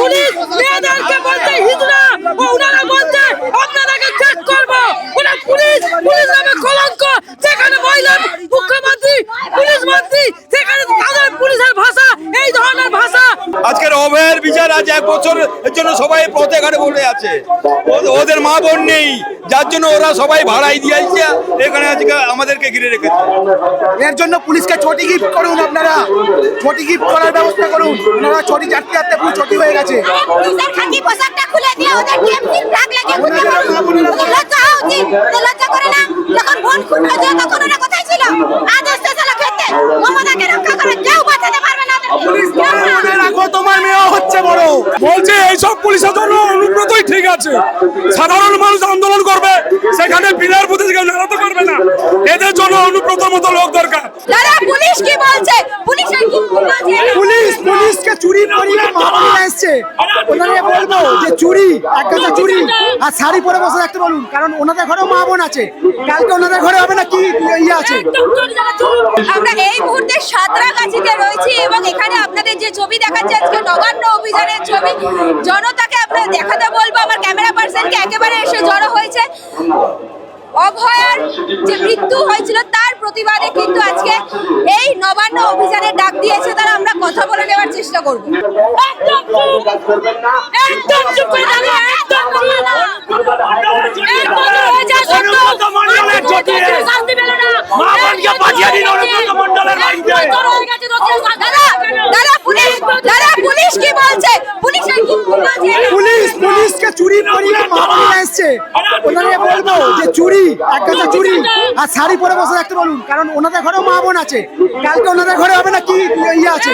Police মেয়েদেরকে বলছে হিজড়া ও ওনারা বলছে আপনাদেরকে চেক করব। ওরা পুলিশ পুলিশ নামে কলঙ্ক। যেখানে মহিলা মুখ্যমন্ত্রী, পুলিশ মন্ত্রী সেখানে তাদের পুলিশের ভাষা, এই ধরনের ভাষা। আজকের অভয়ের বিচার আজ এক বছরের জন্য সবাই পথে ঘাটে বলে আছে। ওদের মা বোন নেই। যার জন্য ওরা সবাই ভাড়াই দিয়েছে এখানে আজকে আমাদেরকে ঘিরে রেখেছে। এর জন্য পুলিশকে ছটি গিফট করুন আপনারা। ছটি গিফট করার ব্যবস্থা করুন। ওনারা ছটি চারটে চারটে পুরো ছটি হয়ে গেছে। পুলিশ বড় বলছে এইসব পুলিশের জন্য অনুব্রতই ঠিক আছে। সাধারণ মানুষ আন্দোলন করবে সেখানে বিনার প্রতি কেউ নাড়াতে পারবে না। এদের জন্য অনুব্রত মতো লোক দরকার। দাদা পুলিশ কি বলছে? পুলিশ কি বলছে? পুলিশ পুলিশকে চুরি করিয়ে মামলা এসছে। যে চুরি এক কথা চুরি। আর শাড়ি পরে বসে থাকতে বলুন কারণ ওনাদের ঘরেও মা বোন আছে। কালকে ওনাদের ঘরে হবে না কি ইয়ে আছে? আমরা এই মুহূর্তে সাঁতরাগাছিতে রয়েছি এবং এখানে আপনাদের যে ছবি দেখাচ্ছে আজকে নবান্ন অভিযানের ছবি। জনতাকে আপনারা দেখাতে বলব আমার ক্যামেরা পার্সনকে একেবারে এসে জড়ো হয়েছে। অভয়ার যে মৃত্যু হয়েছিল তার প্রতিবাদে কিন্তু আজকে এই নবান্ন অভিযানের ডাক দিয়েছে তারা আমরা কথা বলে নেওয়ার চেষ্টা করব। একদম চুপ করে একদম বলবে না। অনুব্রত মা বোনকে বাঁচিয়ে দিন অনুব্রত বাড়িতে। দাদা পুলিশ দাদা পুলিশ কি বলছে? পুলিশের পুলিশ পুলিশকে চুরি করিয়ে মামলা এসছে। বলব যে চুরি এক চুরি। আর শাড়ি পরে বসে থাকতে বলুন কারণ ওনাদের ঘরেও মা বোন আছে। কালকে ওনাদের ঘরে হবে না কি ইয়ে আছে?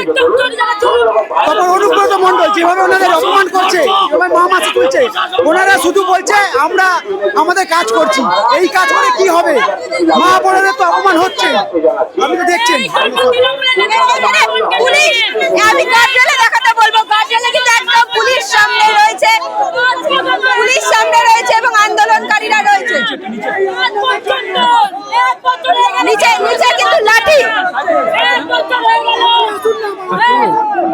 তখন অনুব্রত মন্ডল যেভাবে ওনাদের অপমান করছে যেভাবে মা মাসি তুলছে ওনারা শুধু বলছে আমরা আমাদের কাজ করছি। এই কাজ করে কি হবে? মা বোনেদের তো অপমান হচ্ছে। আপনি তো দেখছেন। পুলিশ আমি দেখাতে বলব গার্ডেলে কিন্তু একদম পুলিশ সামনে রয়েছে পুলিশ সামনে রয়েছে এবং আন্দোলনকারীরা রয়েছে নিচে নিচে কিন্তু লাঠি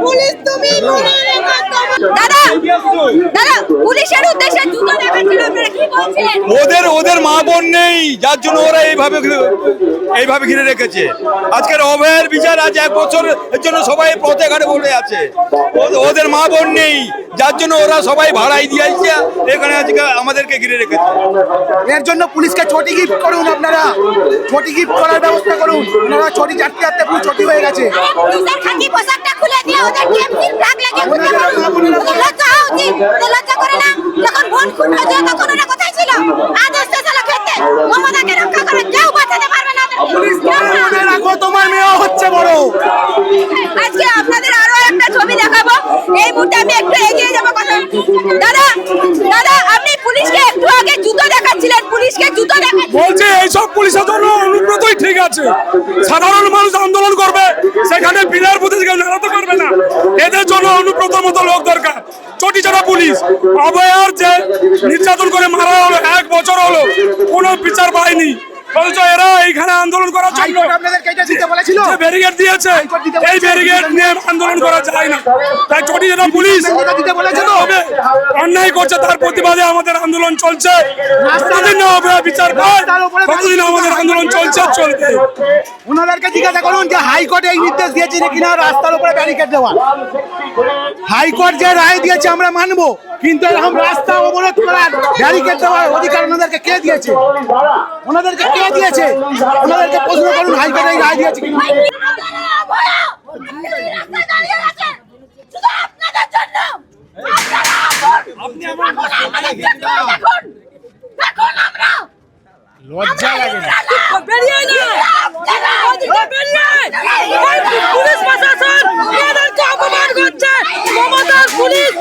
পুলিশ তুমি দাদা দাদা পুলিশের উদ্দেশ্যে জুতো দেখাচ্ছিল আপনারা কি বলছেন ওদের ওদের মা বোন নেই যার জন্য ওরা এইভাবে এইভাবে ঘিরে রেখেছে। আজকের অভয়ের বিচার আজ এক বছরের জন্য সবাই পথে ঘাটে বলে আছে। ওদের মা বোন নেই যার জন্য ওরা সবাই ভাড়াই দিয়েছে এখানে আজকে আমাদেরকে ঘিরে রেখেছে। এর জন্য পুলিশকে ছটি গিফট করুন আপনারা। ছটি গিফট করার ব্যবস্থা করুন। ওনারা ছটি চারটে চারটে পুরো ছটি হয়ে গেছে। পুলিশের খাকি পোশাকটা খুলে দিয়ে ওদের টিএমসির ফ্ল্যাগ লাগিয়ে ওদের লজ্জা করে না। যখন ভোট খুন হয়েছে তখন ওরা কোথায় ছিল আজ এসছে চালা খেতে মমতাকে রক্ষা করে কেউ বাঁচাতে পারবে না পুলিশ মনে রাখো তোমার মেয়েও হচ্ছে বড় আজকে আপনাদের আরও একটা ছবি দেখাবো এই মুহূর্তে আমি একটু এগিয়ে যাব কথা দাদা দাদা আপনি পুলিশকে একটু আগে জুতো দেখাচ্ছিলেন পুলিশকে জুতো দেখাচ্ছিলেন বলছে এইসব পুলিশের জন্য অনুব্রতই ঠিক আছে সাধারণ মানুষ আন্দোলন করবে সেখানে বিনার বুঝে কেউ নাড়াতে পারবে না এদের জন্য মতো লোক দরকার। চটি চড়া পুলিশ। অভয়ার যে নির্যাতন করে মারা হলো, এক বছর হলো। কোনো বিচার পায়নি। এরা এইখানে আন্দোলন করার জন্য যে ব্যারিকেড দিয়েছে এই ব্যারিকেড নিয়ে আন্দোলন করা যায় না। তাই চটি পুলিশ হবে। অন্যায় করছে তার প্রতিবাদে আমাদের আন্দোলন চলছে। যতদিন না অভয়া বিচার ততদিন আমাদের আন্দোলন চলছে চলবে? ওনাদেরকে জিজ্ঞাসা করুন যে হাইকোর্ট এই নির্দেশ দিয়েছে কিনা রাস্তার উপরে ব্যারিকেড দেওয়া? হাইকোর্ট যে রায় দিয়েছে আমরা মানবো। কিন্তু এরকম রাস্তা অবরোধ করার ব্যারিকেড দেওয়ার অধিকার ওনাদেরকে কে দিয়েছে? ওনাদেরকে কে দিয়েছে? ওনাদেরকে প্রশ্ন করুন, হাইকোর্ট রায় দিয়েছে পুলিশ প্রশাসন পুলিশ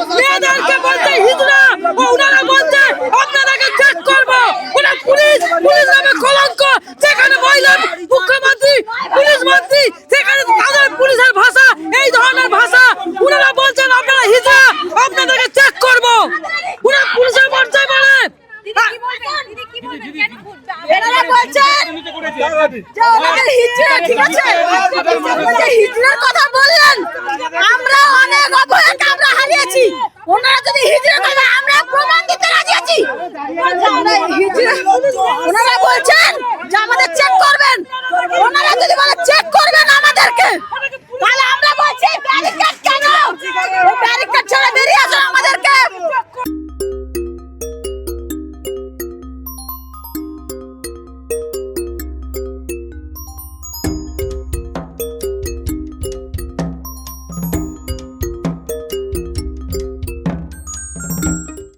এনারা বলছেন ঠিক আছে? হিজড়ার কথা বললেন, আমরা অনেক অভয়াকে আমরা হারিয়েছি। ওনারা যদি কথা আমরা প্রমাণ দিতে রাজি আছি। ওনারা বলছেন যে আমাদের চেক করবেন। ওনারা যদি বলে চেক করবেন